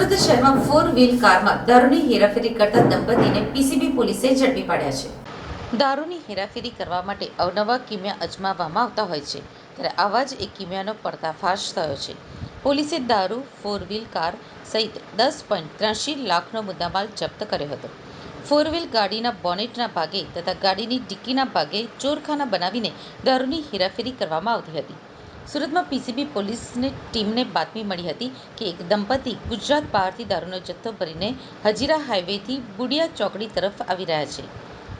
સુરત શહેરમાં four wheel કારમાં દારૂની હેરાફેરી કરતા દંપતીને પીસીબી પોલીસે ઝડપી પાડ્યા છે. દારૂની હેરાફેરી કરવા માટે અવનવા કિમિયા અજમાવવામાં આવતા હોય છે. ત્યારે આવા જ એક કિમિયાનો પર્દાફાશ થયો છે. પોલીસે દારૂ ફોર વ્હીલ કાર સહિત દસ પોઈન્ટ ત્ર્યાસી લાખનો મુદ્દામાલ જપ્ત કર્યો હતો. ફોર વ્હીલ ગાડીના બોનેટના ભાગે તથા ગાડીની ડિક્કીના ભાગે ચોરખાના બનાવીને દારૂની હેરાફેરી કરવામાં આવતી હતી. સુરતમાં પીસીબી પોલીસની ટીમને બાતમી મળી હતી કે એક દંપતી ગુજરાત બહારથી દારૂનો જથ્થો ભરીને હજીરા હાઈવેથી બુડિયા ચોકડી તરફ આવી રહ્યા છે.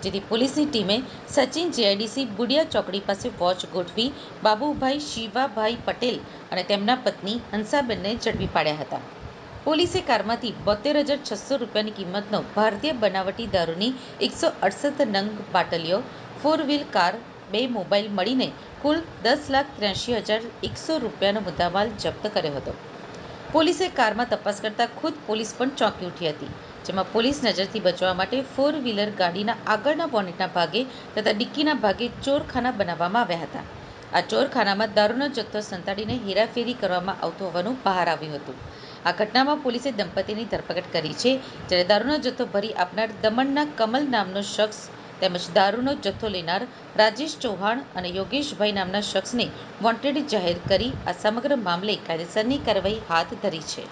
જેથી પોલીસની ટીમે સચિન જેઆઈડીસી બુડિયા ચોકડી પાસે વોચ ગોઠવી બાબુભાઈ શિવાભાઈ પટેલ અને તેમના પત્ની હંસાબેનને ઝડપી પાડ્યા હતા. પોલીસે કારમાંથી બોતેર હજાર છસો રૂપિયાની કિંમતનો ભારતીય બનાવટી દારૂની એકસો અડસઠ નંગ બાટલીઓ, ફોર વ્હીલ કાર, બે મોબાઈલ મળીને કુલ દસ લાખ ત્ર્યાસી હજાર એકસો રૂપિયાનો મુદ્દામાલ જપ્ત કર્યો હતો. પોલીસે કારમાં તપાસ કરતા ખુદ પોલીસ પણ ચોંકી ઉઠી હતી, જેમાં પોલીસ નજરથી બચવા માટે ફોર વ્હીલર ગાડીના આગળના બોનેટના ભાગે તથા ડિક્કીના ભાગે ચોરખાના બનાવવામાં આવ્યા હતા. આ ચોરખાનામાં દારૂનો જથ્થો સંતાડીને હેરાફેરી કરવામાં આવતો હોવાનું બહાર આવ્યું હતું. આ ઘટનામાં પોલીસે દંપતીની ધરપકડ કરી છે, જ્યારે દારૂનો જથ્થો ભરી આપનાર દમણના કમલ નામનો શખ્સ તેમજ દારૂનો જથ્થો લેનાર રાજેશ ચૌહાણ અને યોગેશભાઈ નામના શખ્સને વોન્ટેડ જાહેર કરી આ સમગ્ર મામલે કાયદેસરની કાર્યવાહી હાથ ધરી છે.